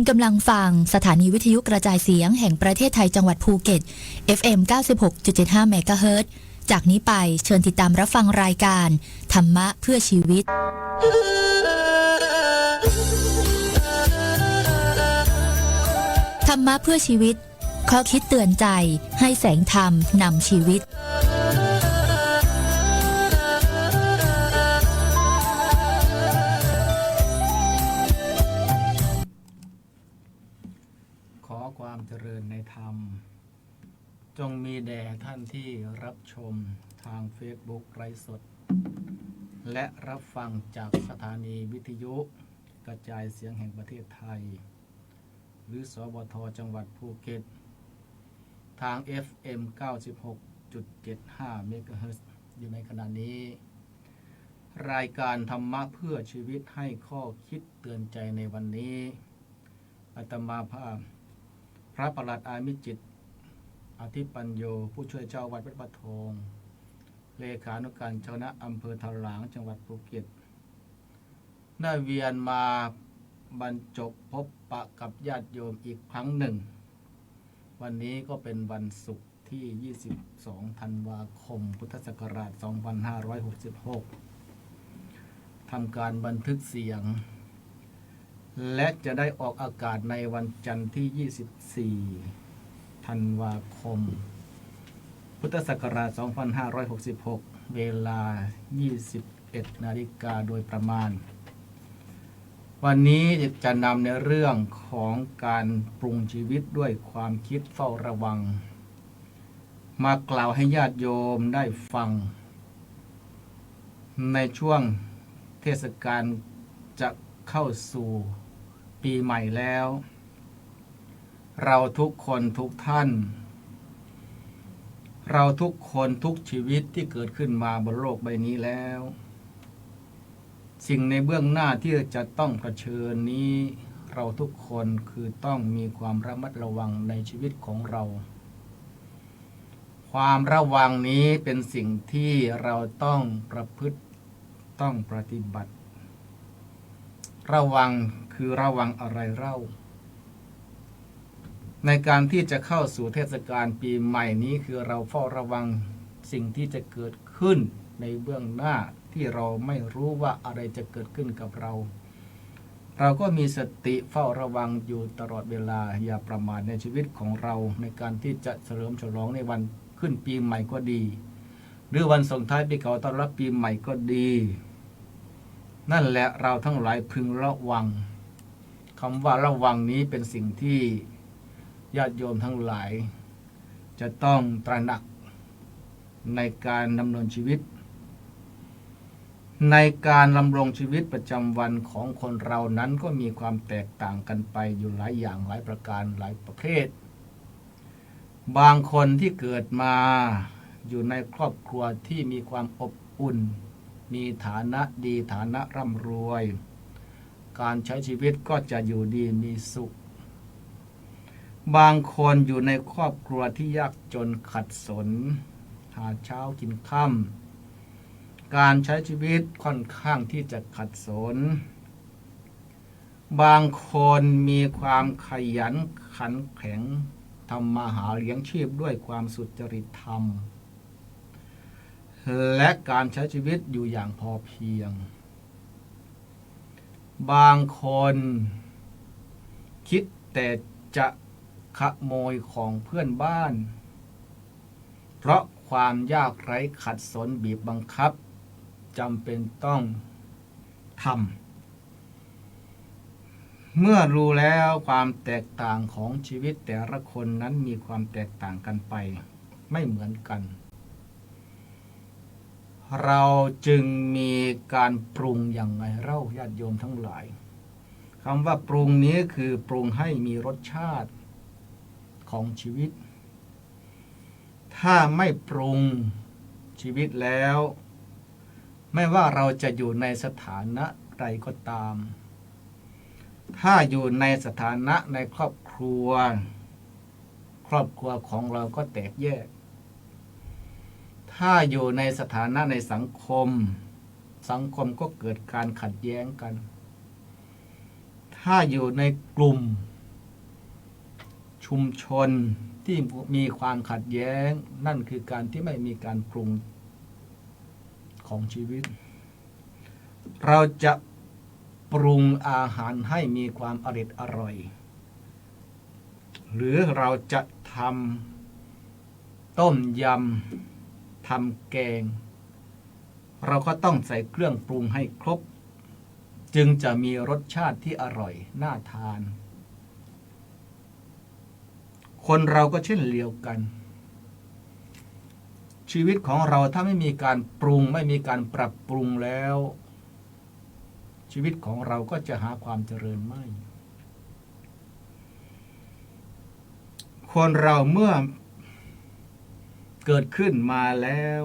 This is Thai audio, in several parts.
คุณกำลังฟังสถานีวิทยุกระจายเสียงแห่งประเทศไทยจังหวัดภูเก็ต FM 96.75เมกะเฮิรตจากนี้ไปเชิญติดตามรับฟังรายการ ธรรมะเพื่อชีวิต ธรรมะเพื่อชีวิต ข้อคิดเตือนใจให้แสงธรรมนำชีวิต รับชมทาง Facebook ไร้สด และรับฟังจากสถานีวิทยุกระจายเสียงแห่งประเทศไทย หรือสบทจังหวัดภูเก็ต ทาง FM 96.75เมกะเฮิรตซ์อยู่ในขณะนี้ รายการธรรมะเพื่อชีวิตให้ข้อคิดเตือนใจในวันนี้อาตมาภาพ พระประหลัดอามิจิต อธิปัญโยผู้ช่วยเจ้าวัดวัดปะทองเลขานุการเจ้าณะอำเภอทะหลางจังหวัดภูเก็ต ได้เวียนมาบรรจบพบปะกับญาติโยมอีกครั้งหนึ่ง วันนี้ก็เป็นวันศุกร์ที่ 22 ธันวาคม พุทธศักราช 2566 ทำการบันทึกเสียง และจะได้ออกอากาศในวันจันทร์ที่ 24 ธันวาคม พุทธศักราช 2566 เวลา 21 นาฬิกาโดยประมาณ วันนี้จะนำในเรื่องของการปรุงชีวิตด้วยความคิดเฝ้าระวัง มากล่าวให้ญาติโยมได้ฟัง ในช่วงเทศกาลจะเข้าสู่ปีใหม่แล้ว เราทุกคนทุกท่าน เราทุกคนทุกชีวิตที่เกิดขึ้นมาบนโลกใบนี้แล้ว สิ่งในเบื้องหน้าที่จะต้องเผชิญนี้ เราทุกคนคือต้องมีความระมัดระวังในชีวิตของเรา ความระวังนี้เป็นสิ่งที่เราต้องประพฤติต้องปฏิบัติ ระวังคือระวังอะไรเล่า ในการที่จะเข้าสู่เทศกาลปีใหม่นี้คือเราเฝ้าระวังสิ่งที่จะเกิดขึ้นในเบื้องหน้าที่เราไม่รู้ว่าอะไรจะเกิดขึ้นกับเรา เราก็มีสติเฝ้าระวังอยู่ตลอดเวลาอย่าประมาทในชีวิตของเรา ในการที่จะเฉลิมฉลองในวันขึ้นปีใหม่ก็ดี หรือวันส่งท้ายปีเก่าต้อนรับปีใหม่ก็ดี นั่นแหละเราทั้งหลายพึงระวังคำว่าระวังนี้เป็นสิ่งที่ ญาติโยมทั้งหลาย จะต้องตระหนักในการดำเนินชีวิต ในการดำรงชีวิตประจำวันของคนเรานั้นก็มีความแตกต่างกันไปอยู่หลายอย่างหลายประการหลายประเภท บางคนที่เกิดมาอยู่ในครอบครัวที่มีความอบอุ่น มีฐานะดีฐานะร่ำรวย การใช้ชีวิตก็จะอยู่ดีมีสุข บางคนอยู่ในครอบครัวที่ยากจนขัดสน หาเช้ากินค่ำการใช้ชีวิตค่อนข้างที่จะขัดสน บางคนมีความขยันขันแข็งทำมาหาเลี้ยงชีพด้วยความสุจริตธรรม และการใช้ชีวิตอยู่อย่างพอเพียง บางคนคิดแต่จะ ขโมยของเพื่อนบ้าน เพราะความยากไร้ขัดสนบีบบังคับจำเป็นต้องทำเมื่อรู้แล้วความแตกต่างของชีวิตแต่ละคนนั้นมีความแตกต่างกันไป ไม่เหมือนกัน เราจึงมีการปรุงอย่างไงเล่าญาติโยมทั้งหลายคำว่าปรุงนี้คือปรุงให้มีรสชาติ ของชีวิต ถ้าไม่ปรุงชีวิตแล้ว ไม่ว่าเราจะอยู่ในสถานะใดก็ตาม ถ้าอยู่ในสถานะในครอบครัว ครอบครัวของเราก็แตกแยก ถ้าอยู่ในสถานะในสังคม สังคมก็เกิดการขัดแย้งกัน ถ้าอยู่ในกลุ่ม ชุมชนที่มีความขัดแย้ง นั่นคือการที่ไม่มีการปรุงของชีวิต เราจะปรุงอาหารให้มีความอริดอร่อย หรือเราจะทำต้มยำทำแกง เราก็ต้องใส่เครื่องปรุงให้ครบ จึงจะมีรสชาติที่อร่อย น่าทาน คนเราก็เช่นเดียวกัน ชีวิตของเราถ้าไม่มีการปรุงไม่มีการปรับปรุงแล้ว ชีวิตของเราก็จะหาความเจริญไม่ คนเราเมื่อเกิดขึ้นมาแล้ว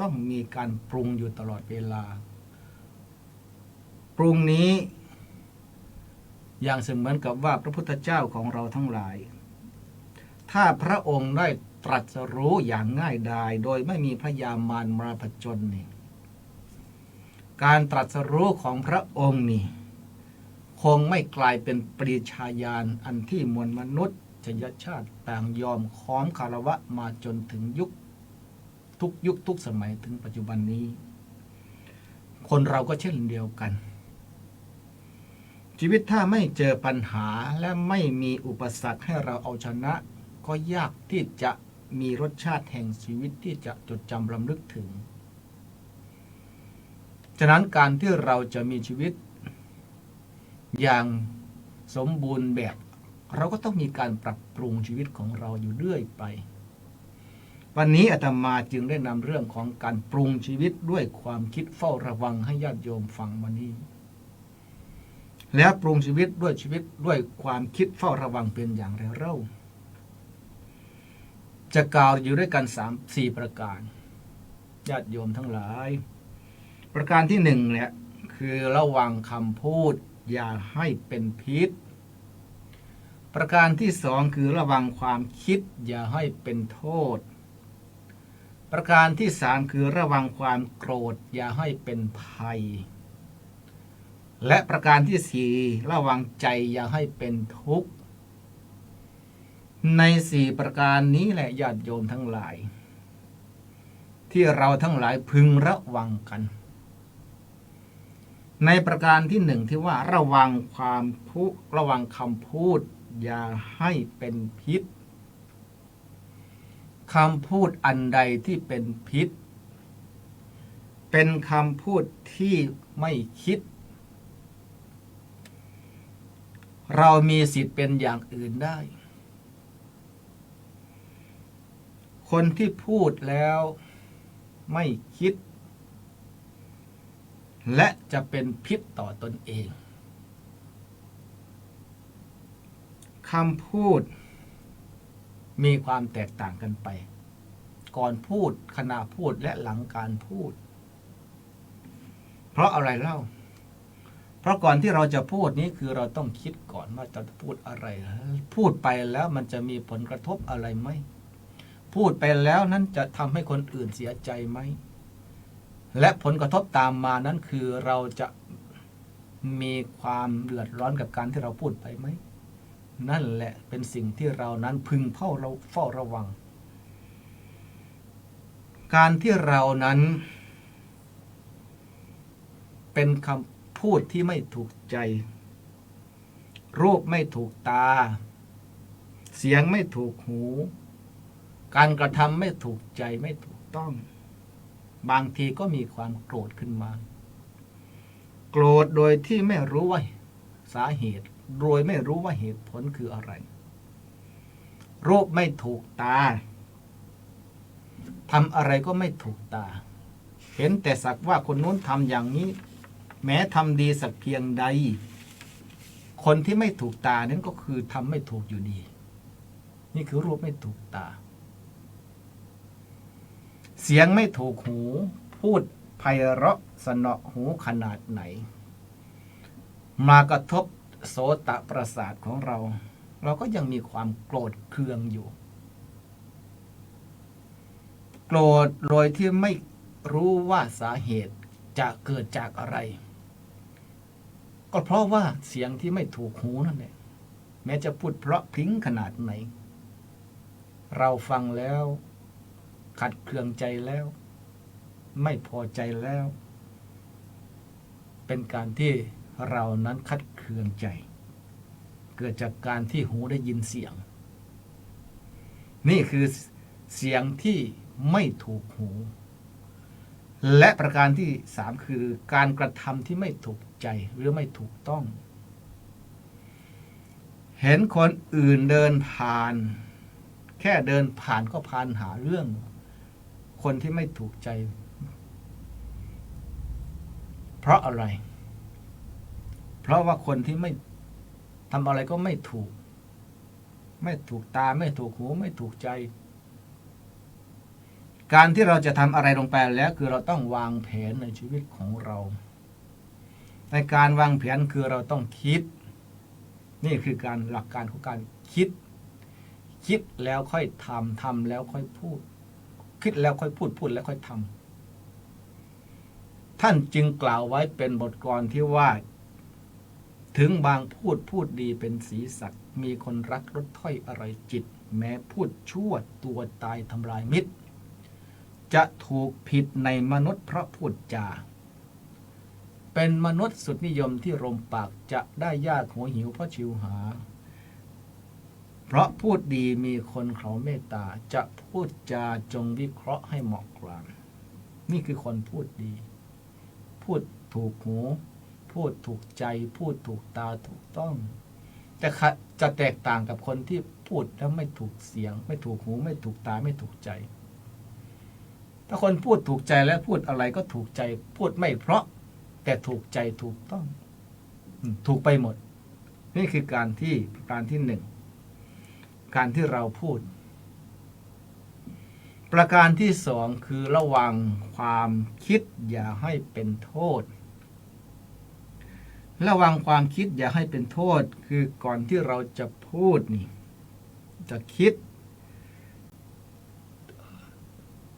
ต้องมีการปรุงอยู่ตลอดเวลา ปรุงนี้ อย่างเสมือนกับว่าพระพุทธเจ้าของเราทั้งหลาย ถ้าพระองค์ได้ตรัสรู้อย่างง่ายดาย โดยไม่มีพระยามารมาผจญนี่การตรัสรู้ของพระองค์นี่ คงไม่กลายเป็นปรีชาญาณอันที่มวลมนุษย์ชยชาติต่างยอมค้อมคารวะมาจนถึงยุค ทุกยุคทุกสมัยถึงปัจจุบันนี้ คนเราก็เช่นเดียวกัน ชีวิตถ้าไม่เจอปัญหาและไม่มีอุปสรรคให้เราเอาชนะ ก็ยากที่จะมีรสชาติแห่งชีวิตที่จะจดจำลำลึกถึง ฉะนั้นการที่เราจะมีชีวิต อย่างสมบูรณ์แบบ เราก็ต้องมีการปรับปรุงชีวิตของเราอยู่เรื่อยไป วันนี้อาตมาจึงได้นำเรื่องของการปรุงชีวิตด้วยความคิดเฝ้าระวังให้ญาติโยมฟังวันนี้ แล้วปรุงชีวิตด้วยชีวิตด้วยความคิดเฝ้าระวังเป็นอย่างไรเล่า จะกล่าวอยู่ด้วยกันสามสี่ประการญาติโยมทั้งหลาย ประการที่หนึ่งเนี่ยคือระวังคำพูดอย่าให้เป็นพิษ ประการที่สองคือระวังความคิดอย่าให้เป็นโทษ ประการที่สามคือระวังความโกรธอย่าให้เป็นภัย และประการที่สี่ระวังใจอย่าให้เป็นทุกข์ ในสี่ประการนี้แหละญาติโยมทั้งหลาย ที่เราทั้งหลายพึงระวังกัน ในประการที่หนึ่งที่ว่าระวังความพูระวังคำพูด อย่าให้เป็นพิษคำพูดอันใดที่เป็นพิษ เป็นคำพูดที่ไม่คิด เรามีสิทธิ์เป็นอย่างอื่นได้ คนที่พูดแล้วไม่คิด และจะเป็นพิษต่อตนเองคำพูด มีความแตกต่างกันไป ก่อนพูดขณะพูดและหลังการพูด เพราะอะไรเล่า เพราะก่อนที่เราจะพูดนี้คือเราต้องคิดก่อนว่าจะพูดอะไร พูดไปแล้วมันจะมีผลกระทบอะไรไหม พูดไปแล้วนั้นจะทำให้คนอื่นเสียใจไหม และผลกระทบตามมานั้นคือเราจะมีความเดือดร้อนกับการที่เราพูดไปไหม นั่นแหละเป็นสิ่งที่เรานั้นพึงเฝ้าเราเฝ้าระวัง การที่เรานั้น เป็นคำพูดที่ไม่ถูกใจ รูปไม่ถูกตา เสียงไม่ถูกหู การกระทำไม่ถูกใจไม่ถูกต้อง บางทีก็มีความโกรธขึ้นมา โกรธโดยที่ไม่รู้ว่าสาเหตุโดยไม่รู้ว่าเหตุผลคืออะไร รูปไม่ถูกตาทำอะไรก็ไม่ถูกตา เห็นแต่สักว่าคนนู้นทำอย่างนี้ แม้ทำดีสักเพียงใด คนที่ไม่ถูกตานั้นก็คือทำไม่ถูกอยู่ดี นี่คือรูปไม่ถูกตา เสียงไม่ถูกหู พูดไพเราะสนอหูขนาดไหน มากระทบโสตประสาทของเรา เราก็ยังมีความโกรธเคืองอยู่ โกรธโดยที่ไม่รู้ว่าสาเหตุจะเกิดจากอะไร ก็เพราะว่าเสียงที่ไม่ถูกหูนั่นแหละแม้จะพูดเพราะพริ้งขนาดไหน เราฟังแล้ว ขัดเคืองใจแล้ว ไม่พอใจแล้ว เป็นการที่เรานั้นคัดเคืองใจ เกิดจากการที่หูได้ยินเสียง นี่คือเสียงที่ไม่ถูกหู และประการที่สามคือการกระทำที่ไม่ถูกใจหรือไม่ถูกต้อง เห็นคนอื่นเดินผ่าน แค่เดินผ่านก็พานหาเรื่อง คนที่ไม่ถูกใจ เพราะอะไร เพราะว่าคนที่ไม่ทำอะไรก็ไม่ถูก ไม่ถูกตาไม่ถูกหูไม่ถูกใจ การที่เราจะทำอะไรลงไปแล้ว คือเราต้องวางแผนในชีวิตของเรา ในการวางแผนคือเราต้องคิด นี่คือการหลักการของการคิด คิดแล้วค่อยทำทำแล้วค่อยพูด คิดแล้วค่อยพูดพูดแล้วค่อยทำท่านจึงกล่าวไว้เป็นบทกลที่ว่า ถึงบางพูดพูดดีเป็นสีสักมีคนรักรถถ้อยอะไรจิต แม้พูดชั่วตัวตายทำลายมิตร จะถูกผิดในมนุษย์เพราะพูดจาเป็นมนุษย์สุดนิยมที่รมปากจะได้ยากหัวหิวเพราะชิวหา พราะพูดดีมีคนเขาเมตตาจะพูดจาจงวิเคราะห์ให้เหมาะกลางนี่คือคนพูดดี พูดถูกหู พูดถูกใจ พูดถูกตาถูกต้องจะขะจะแตกต่างกับคนที่พูดแล้วไม่ถูกเสียง ไม่ถูกหู ไม่ถูกตาไม่ถูกใจ ถ้าคนพูดถูกใจแล้วพูดอะไรก็ถูกใจ พูดไม่เพราะ แต่ถูกใจถูกต้อง ถูกไปหมด นี่คือการที่การที่หนึ่ง การที่เราพูด ประการที่สองคือระวังความคิดอย่าให้เป็นโทษ ระวังความคิดอย่าให้เป็นโทษ คือก่อนที่เราจะพูดนี่ จะคิด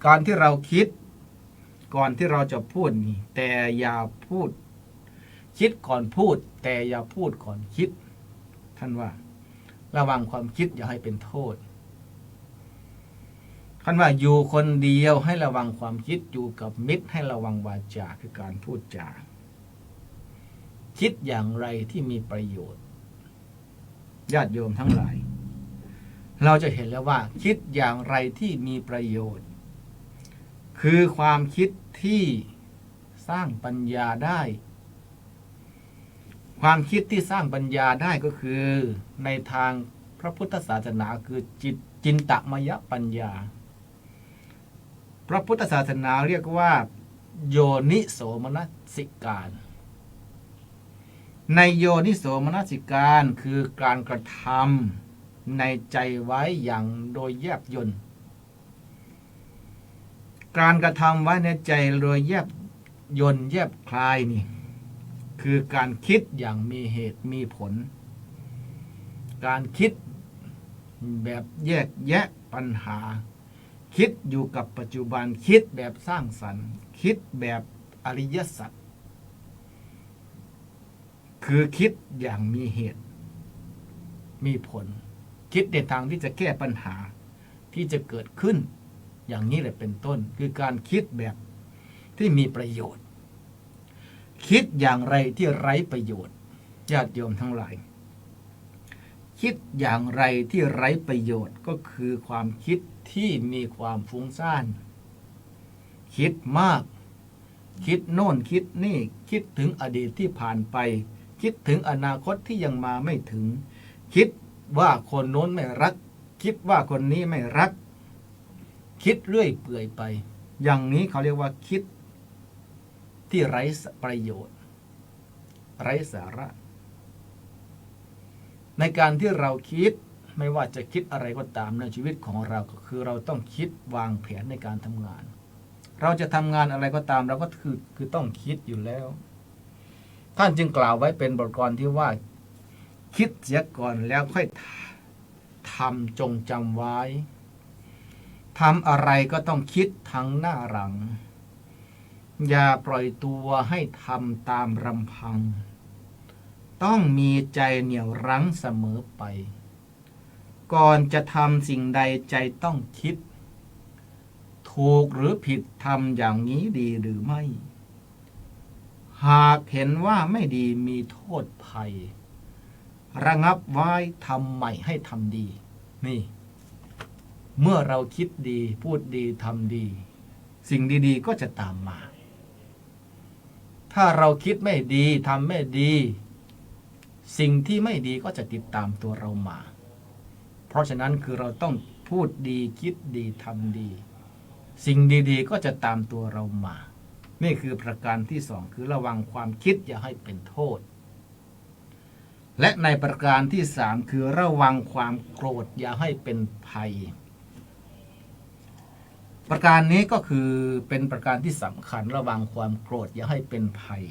การที่เราคิด ก่อนที่เราจะพูดนี่ แต่อย่าพูด คิดก่อนพูด แต่อย่าพูดก่อนคิด ท่านว่า ระวังความคิดอย่าให้เป็นโทษท่านว่าอยู่คนเดียวให้ระวังความคิดอยู่กับมิตรให้ระวังวาจาคือการพูดจาคิดอย่างไรที่มีประโยชน์ญาติโยมทั้งหลาย เราจะเห็นแล้วว่า คิดอย่างไรที่มีประโยชน์ คือความคิดที่สร้างปัญญาได้ ความคิดที่สร้างปัญญาได้ก็คือ ในทางพระพุทธศาสนาคือจิตจินตมยปัญญา พระพุทธศาสนาเรียกว่า โยนิโสมนสิการ ในโยนิโสมนสิการคือการกระทำในใจไว้อย่างโดยแยบยนต์การกระทำไว้ในใจโดยแยบยนต์แยบคลายนี่ คือการคิดอย่างมีเหตุมีผล การคิดแบบแยกแยะปัญหา คิดอยู่กับปัจจุบันคิดแบบสร้างสรรค์ คิดแบบอริยสัจคือคิดอย่างมีเหตุ มีผล คิดในทางที่จะแก้ปัญหาที่จะเกิดขึ้น อย่างนี้แหละเป็นต้น คือการคิดแบบที่มีประโยชน์ คิดอย่างไรที่ไร้ประโยชน์ญาติโยมทั้งหลาย คิดอย่างไรที่ไร้ประโยชน์ก็คือความคิดที่มีความฟุ้งซ่าน คิดมาก คิดโน่นคิดนี่คิดถึงอดีตที่ผ่านไป คิดถึงอนาคตที่ยังมาไม่ถึง คิดว่าคนโน้นไม่รัก คิดว่าคนนี้ไม่รัก คิดเรื่อยเปื่อยไป อย่างนี้เขาเรียกว่าคิด ที่ไร้ประโยชน์ ไร้สาระ ในการที่เราคิดไม่ว่าจะคิดอะไรก็ตามในชีวิตของเราก็คือเราต้องคิดวางแผนในการทำงาน เราจะทำงานอะไรก็ตามเราก็คือคือต้องคิดอยู่แล้ว ท่านจึงกล่าวไว้เป็นบทกลที่ว่า คิดเสียก่อนแล้วค่อยทำจงจำไว้ทำอะไรก็ต้องคิดทั้งหน้าหลัง อย่าปล่อยตัวให้ทำตามรำพัง ต้องมีใจเหนี่ยวรั้งเสมอไป ก่อนจะทำสิ่งใดใจต้องคิด ถูกหรือผิดทำอย่างนี้ดีหรือไม่ หากเห็นว่าไม่ดีมีโทษภัย ระงับไว้ทำใหม่ให้ทำดี นี่ เมื่อเราคิดดีพูดดีทำดี สิ่งดีๆก็จะตามมา ถ้าเราคิดไม่ดีทำไม่ดี สิ่งที่ไม่ดีก็จะติดตามตัวเรามา เพราะฉะนั้นคือเราต้องพูดดีคิดดีทำดี สิ่งดีๆก็จะตามตัวเรามา นี่คือประการที่สองคือระวังความคิดอย่าให้เป็นโทษ และในประการที่สามคือระวังความโกรธอย่าให้เป็นภัย ประการนี้ก็คือเป็นประการที่สำคัญระวังความโกรธอย่าให้เป็นภัย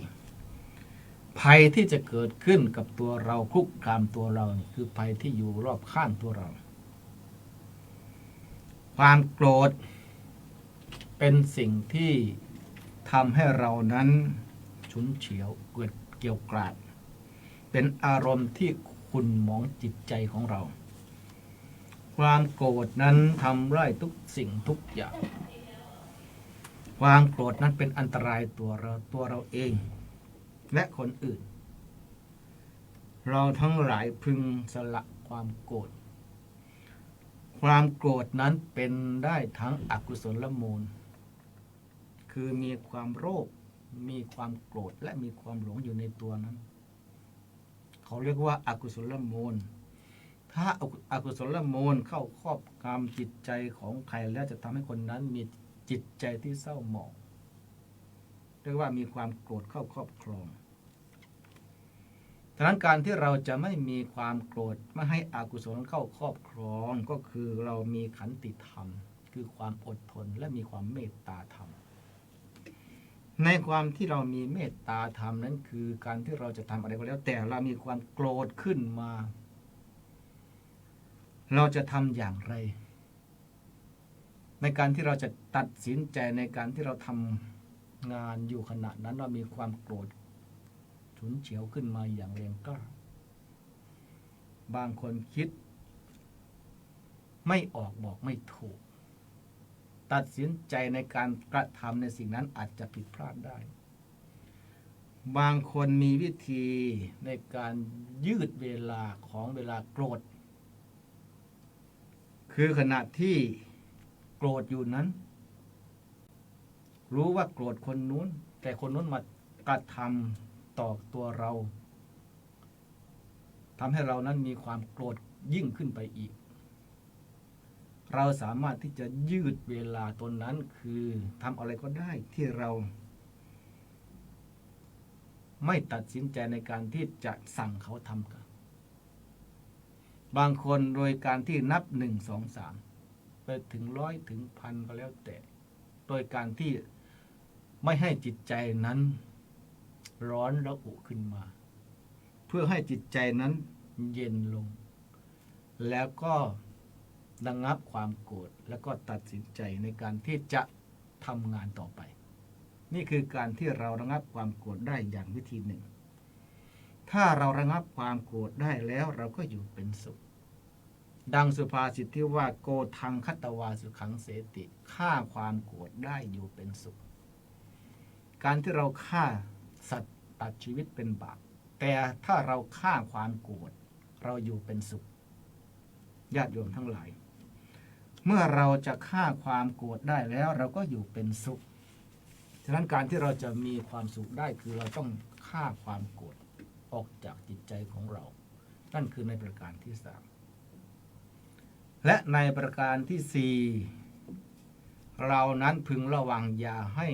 ภัยที่จะเกิดขึ้นกับตัวเราคุกคามตัวเราคือภัยที่อยู่รอบข้างตัวเรา ความโกรธ เป็นสิ่งที่ทำให้เรานั้นฉุนเฉียวเกิดเกี่ยวกราด เป็นอารมณ์ที่คุณมองจิตใจของเรา ความโกรธนั้นทำร้ายทุกสิ่งทุกอย่าง ความโกรธนั้นเป็นอันตรายตัวเราตัวเราเอง และคนอื่น เราทั้งหลายพึงสละความโกรธ ความโกรธนั้นเป็นได้ทั้งอกุศลมูล คือมีความโรค มีความโกรธและมีความหลงอยู่ในตัวนั้น เขาเรียกว่าอากุศลมูล ถ้าอากุศลมูลเข้าครอบงำจิตใจของใครแล้วจะทำให้คนนั้นมีจิตใจที่เศร้าหมองเรียกว่ามีความโกรธเข้าครอบครองดังนั้นการที่เราจะไม่มีความโกรธไม่ให้อากุศลเข้าครอบครองก็คือเรามีขันติธรรม คือความอดทนและมีความเมตตาธรรม ในความที่เรามีเมตตาธรรมนั้นคือการที่เราจะทำอะไรก็แล้ว แต่เรามีความโกรธขึ้นมา เราจะทำอย่างไร ในการที่เราจะตัดสินใจในการที่เราทำงานอยู่ขณะนั้นเรามีความโกรธฉุนเฉียวขึ้นมาอย่างแรงกล้าบางคนคิด ไม่ออกบอกไม่ถูก ตัดสินใจในการกระทำในสิ่งนั้นอาจจะผิดพลาดได้ บางคนมีวิธีในการยืดเวลาของเวลาโกรธ คือขณะที่โกรธอยู่นั้น รู้ว่าโกรธคนนู้น แต่คนนู้นมากระทำต่อตัวเราทำให้เรานั้นมีความโกรธยิ่งขึ้นไปอีก เราสามารถที่จะยืดเวลาตนนั้นคือทำอะไรก็ได้ที่เรา ไม่ตัดสินใจในการที่จะสั่งเขาทำกัน บางคนโดยการที่นับหนึ่งสองสามไปถึงร้อยถึงพันก็แล้วแต่ โดยการที่ไม่ให้จิตใจนั้นร้อนระอุขึ้นมา เพื่อให้จิตใจนั้นเย็นลง แล้วก็ระงับความโกรธแล้วก็ตัดสินใจในการที่จะทำงานต่อไป นี่คือการที่เราระงับความโกรธได้อย่างวิธีหนึ่ง ถ้าเราระงับความโกรธได้แล้วเราก็อยู่เป็นสุข ดังสุภาษิตที่ว่าโกทังคัตวาสุขังเสติฆ่าความโกรธได้อยู่เป็นสุข การที่เราฆ่าสัตว์ตัดชีวิตเป็นบาปแต่ถ้าเราฆ่าความโกรธเราอยู่เป็นสุขญาติโยมทั้งหลาย เมื่อเราจะฆ่าความโกรธได้แล้วเราก็อยู่เป็นสุขฉะนั้นการที่เราจะมีความสุขได้คือเราต้องฆ่าความโกรธออกจากจิตใจของเรา นั่นคือในประการที่สาม และในประการที่สี่เรานั้นพึงระวังอย่าให้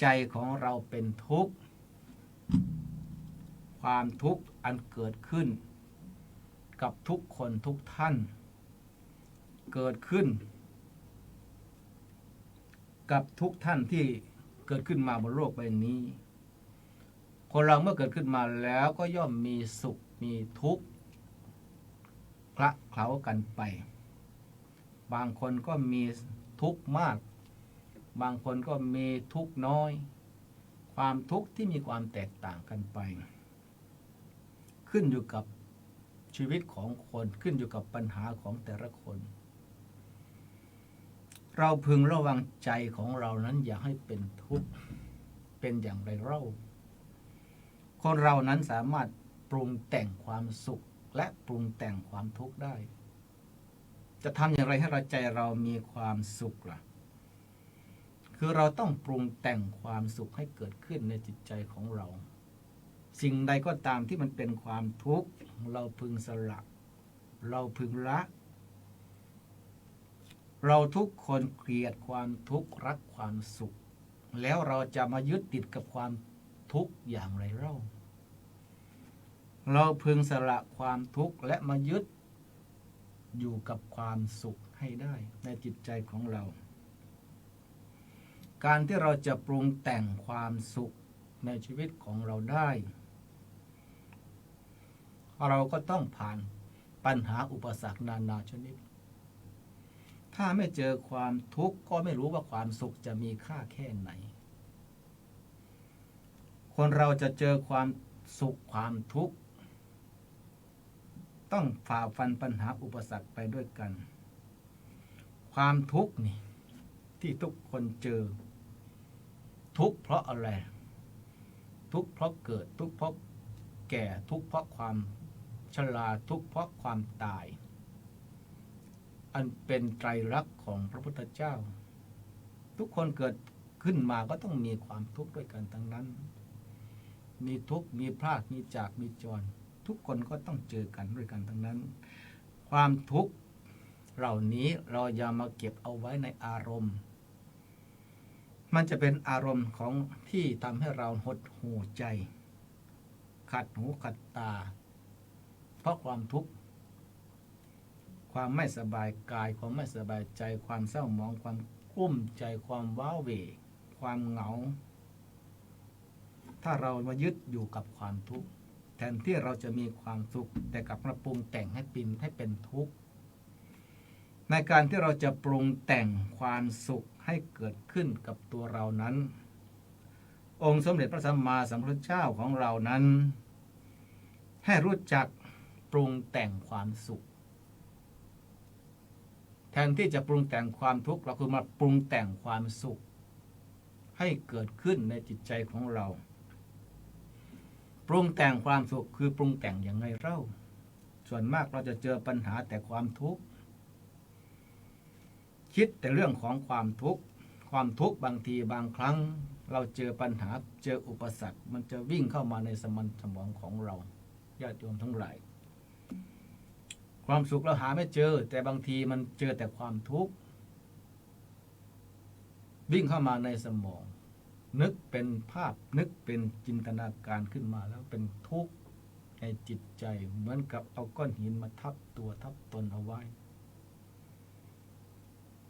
ใจของเราเป็นทุกข์ ความทุกข์อันเกิดขึ้น กับทุกคนทุกท่าน เกิดขึ้น กับทุกท่านที่เกิดขึ้นมาบนโลกใบนี้ คนเราเมื่อเกิดขึ้นมาแล้วก็ย่อมมีสุขมีทุกข์ เคล้ากันไป บางคนก็มีทุกข์มาก บางคนก็มีทุกข์น้อย ความทุกข์ที่มีความแตกต่างกันไป ขึ้นอยู่กับชีวิตของคนขึ้นอยู่กับปัญหาของแต่ละคน เราพึงระวังใจของเรานั้นอย่าให้เป็นทุกข์เป็นอย่างไรเล่าคนเรานั้นสามารถปรุงแต่งความสุข และปรุงแต่งความทุกข์ได้ จะทำอย่างไรให้เราใจเรามีความสุขล่ะ คือเราต้องปรุงแต่งความสุขให้เกิดขึ้นในจิตใจของเรา สิ่งใดก็ตามที่มันเป็นความทุกข์ เราพึงสละเราพึงละเราทุกคนเกลียดความทุกข์รักความสุข แล้วเราจะมายึดติดกับความทุกข์อย่างไรเล่า เราพึงสละความทุกข์และมายึดอยู่กับความสุขให้ได้ในจิตใจของเรา การที่เราจะปรุงแต่งความสุขในชีวิตของเราได้ เราก็ต้องผ่านปัญหาอุปสรรคนานาชนิด ถ้าไม่เจอความทุกข์ก็ไม่รู้ว่าความสุขจะมีค่าแค่ไหน คนเราจะเจอความสุขความทุกข์ ต้องฝ่าฟันปัญหาอุปสรรคไปด้วยกัน ความทุกข์นี่ที่ทุกคนเจอ ทุกเพราะอะไร ทุกเพราะเกิดทุกเพราะแก่ทุกเพราะความชราทุกเพราะความตาย อันเป็นไตรลักษณ์ของพระพุทธเจ้า ทุกคนเกิดขึ้นมาก็ต้องมีความทุกข์ด้วยกันทั้งนั้น มีทุกข์มีพลาดมีจากมีจร ทุกคนก็ต้องเจอกันด้วยกันทั้งนั้น ความทุกข์เหล่านี้เราอย่ามาเก็บเอาไว้ในอารมณ์ มันจะเป็นอารมณ์ของที่ทำให้เราหดหูใจ ขัดหูขัดตา เพราะความทุกข์ความไม่สบายกายความไม่สบายใจ ความเศร้าหมองความกลุ้มใจความว้าเหวความเหงา ถ้าเรามายึดอยู่กับความทุกข์ นที่เราจะมีความสุข แต่กลับมาปรุงแต่งให้เป็นให้เป็นทุกข์ในการที่เราจะปรุงแต่งความสุขให้เกิดขึ้นกับตัวเรานั้น องค์สมเด็จพระสัมมาสัมพุทธเจ้าของเรานั้น ให้รู้จักปรุงแต่งความสุข แทนที่จะปรุงแต่งความทุกข์เราคือมาปรุงแต่งความสุข ให้เกิดขึ้นในจิตใจของเรา ปรุงแต่งความสุขคือปรุงแต่งอย่างไรเล่าส่วนมากเราจะเจอปัญหาแต่ความทุกข์คิดแต่เรื่องของความทุกข์ความทุกข์บางทีบางครั้ง เราเจอปัญหาเจออุปสรรค มันจะวิ่งเข้ามาในสมองสมองของเราญาติโยมทั้งหลายความสุขเราหาไม่เจอ แต่บางทีมันเจอแต่ความทุกข์วิ่งเข้ามาในสมอง นึกเป็นภาพนึกเป็นจินตนาการขึ้นมาแล้วเป็นทุกข์ในจิตใจเหมือนกับเอาก้อนหินมาทับตัวทับตนเอาไว้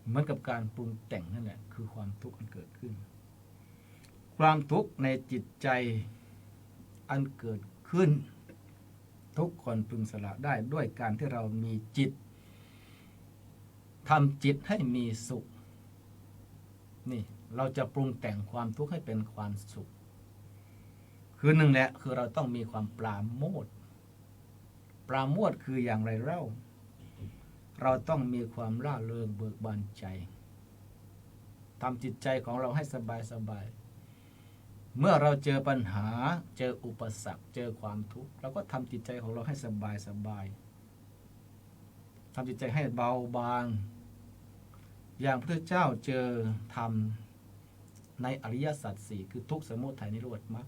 เหมือนกับการปรุงแต่งนั่นแหละคือความทุกข์อันเกิดขึ้น ความทุกข์ในจิตใจอันเกิดขึ้น ทุกคนพึงสละได้ด้วยการที่เรามีจิตทำจิตให้มีสุข นี่ เราจะปรุงแต่งความทุกข์ให้เป็นความสุข คือหนึ่งแหละคือเราต้องมีความปราโมทย์ปราโมทย์คืออย่างไรเล่า เราต้องมีความร่าเริงเบิกบานใจทำจิตใจของเราให้สบายสบายเมื่อเราเจอปัญหาเจออุปสรรค เจอความทุกข์เราก็ทำจิตใจของเราให้สบายสบายทำจิตใจให้เบาบาง อย่างพระเจ้าเจอทำ ในอริยสัจสี่คือทุกสมุทัยนิโรธมรรค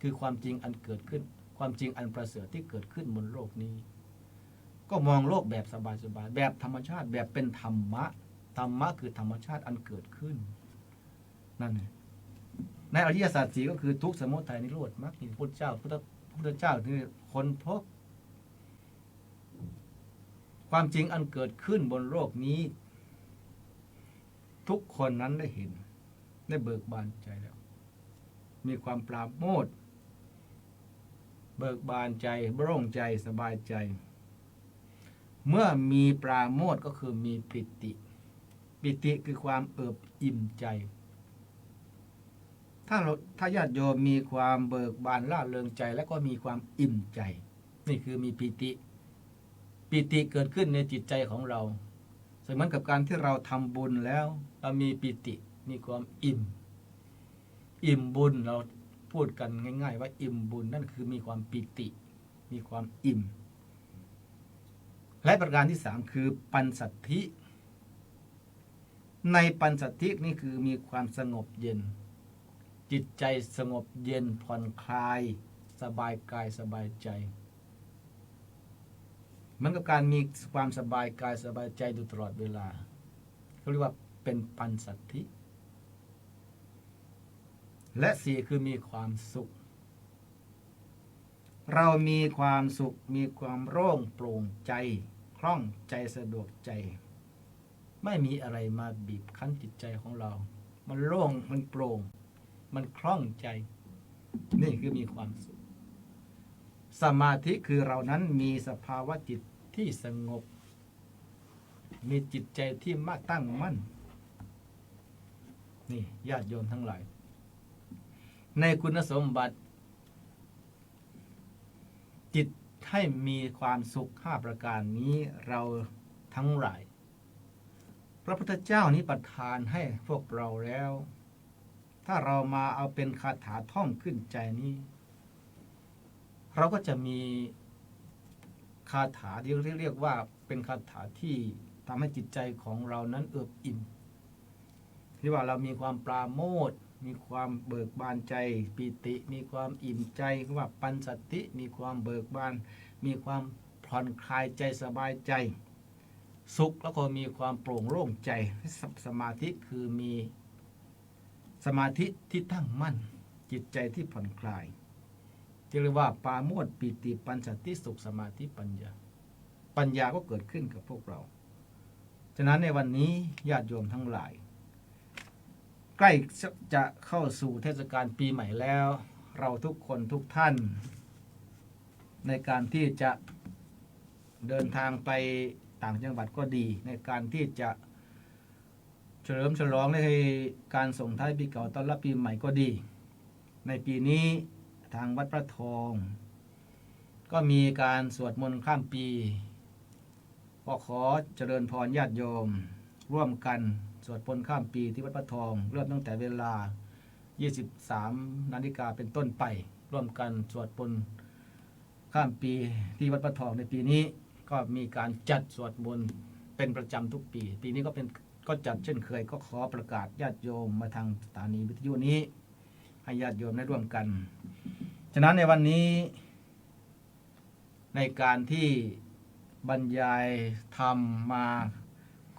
คือความจริงอันเกิดขึ้น ความจริงอันประเสริฐที่เกิดขึ้นบนโลกนี้ ก็มองโลกแบบสบายๆแบบธรรมชาติแบบเป็นธรรมะธรรมะคือธรรมชาติอันเกิดขึ้นนั่นเองในอริยสัจสีก็คือทุกสมุทัยนิโรธมรรคนี่พระพุทธเจ้าพุทธพุทธเจ้าที่คนพบความจริงอันเกิดขึ้นบนโลกนี้ ทุกคนนั้นได้เห็น ได้เบิกบานใจแล้ว มีความปราโมทเบิกบานใจโปร่งใจสบายใจ เมื่อมีปราโมทก็คือมีปิติ ปิติคือความเอิบอิ่มใจ ถ้าเราถ้าญาติโยมมีความเบิกบานล่าเริงใจ แล้วก็มีความอิ่มใจ นี่คือมีปีติปีติเกิดขึ้นในจิตใจของเรา เสมือนกับการที่เราทำบุญแล้ว เรามีปีติ มีความอิ่ม อิ่มบุญเราพูดกันง่าย ๆ ว่าอิ่มบุญนั่นคือมีความปีติ มีความอิ่ม และประการที่สามคือปัญสัทธิ ในปัญสัทธินี่คือมีความสงบเย็น จิตใจสงบเย็นผ่อนคลาย สบายกายสบายใจเหมือนกับการมีความสบายกายสบายใจอยู่ตลอดเวลาเขาเรียกว่าเป็นปัญสัทธิ และสี่คือมีความสุข เรามีความสุขมีความโล่งโปร่งใจคล่องใจสะดวกใจ ไม่มีอะไรมาบีบคั้นจิตใจของเรา มันโล่งมันโปร่ง มันคล่องใจ นี่คือมีความสุข สมาธิคือเรานั้นมีสภาวะจิตที่สงบ มีจิตใจที่มาตั้งมั่น นี่ญาติโยมทั้งหลาย ในคุณสมบัติ จิตให้มีความสุขห้าประการนี้เราทั้งหลาย พระพุทธเจ้านี้ประทานให้พวกเราแล้ว ถ้าเรามาเอาเป็นคาถาท่องขึ้นใจนี้ เราก็จะมีคาถาที่เรียกว่าเป็นคาถาที่ทำให้จิตใจของเรานั้นเอิบอิ่มที่ว่าเรามีความปราโมทย์ มีความเบิกบานใจปิติ มีความอิ่มใจว่าปัญสติ มีความเบิกบาน มีความผ่อนคลายใจสบายใจ สุขแล้วก็มีความโปร่งโล่งใจสสมาธิคือมีสมาธิที่ตั้งมั่น จิตใจที่ผ่อนคลายที่เรียกว่าปาโมทย์ปิติปัญสติสุขสมาธิปัญญา ปัญญาก็เกิดขึ้นกับพวกเรา ฉะนั้นในวันนี้ญาติโยมทั้งหลาย ใกล้จะเข้าสู่เทศกาลปีใหม่แล้ว เราทุกคนทุกท่าน ในการที่จะเดินทางไปต่างจังหวัดก็ดี ในการที่จะเฉลิมฉลองในการส่งท้ายปีเก่าต้อนรับปีใหม่ก็ดี ในปีนี้ทางวัดพระทอง ก็มีการสวดมนต์ข้ามปีก็ขอเจริญพรญาติโยม ร่วมกัน วดมนต์ข้ามปีที่วัดพระทอง เริ่มตั้งแต่เวลา 23 นาฬิกาเป็นต้นไป ร่วมกันสวดมนต์ข้ามปีที่วัดพระทองในปีนี้ก็มีการจัดสวดมนต์เป็นประจำทุกปี ปีนี้ก็เป็นก็จัดเช่นเคยก็ขอประกาศญาติโยมมาทางสถานีวิทยุนี้ให้ญาติโยมได้ร่วมกัน ฉะนั้นในวันนี้ ในการที่บรรยายธรรมมา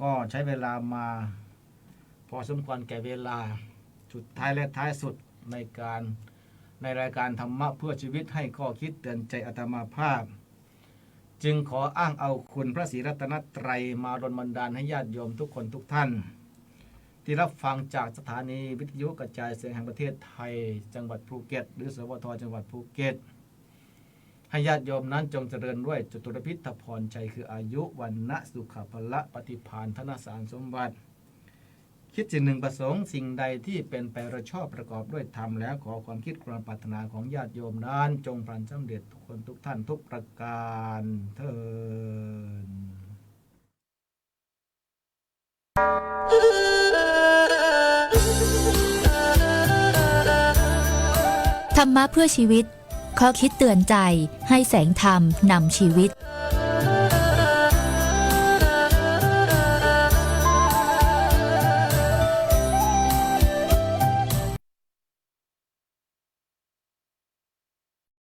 ก็ใช้เวลามา พอสมควรแก่เวลาสุดท้ายและท้ายสุดในการในรายการธรรมะเพื่อชีวิตให้ข้อคิดเตือนใจอาตมาภาพ จึงขออ้างเอาคุณพระศรีรัตนตรัยมาดลบันดาลให้ญาติโยมทุกคนทุกท่าน ที่รับฟังจากสถานีวิทยุกระจายเสียงแห่งประเทศไทย จังหวัดภูเก็ต หรือสวทจังหวัดภูเก็ตให้ญาติโยมนั้นจงเจริญด้วยจตุรพิธพรชัยคืออายุวันนะสุขภละปฏิพานธนสารสมบัติ คิดสิ่งหนึ่งประสงค์สิ่งใดที่เป็นไปประชอบประกอบด้วยธรรมแล้วขอความคิดความปรารถนาของญาติโยมนั้น จงพลันสำเร็จทุกคนทุกท่านทุกประการเทินธรรมะเพื่อชีวิตข้อคิดเตือนใจให้แสงธรรมนำชีวิต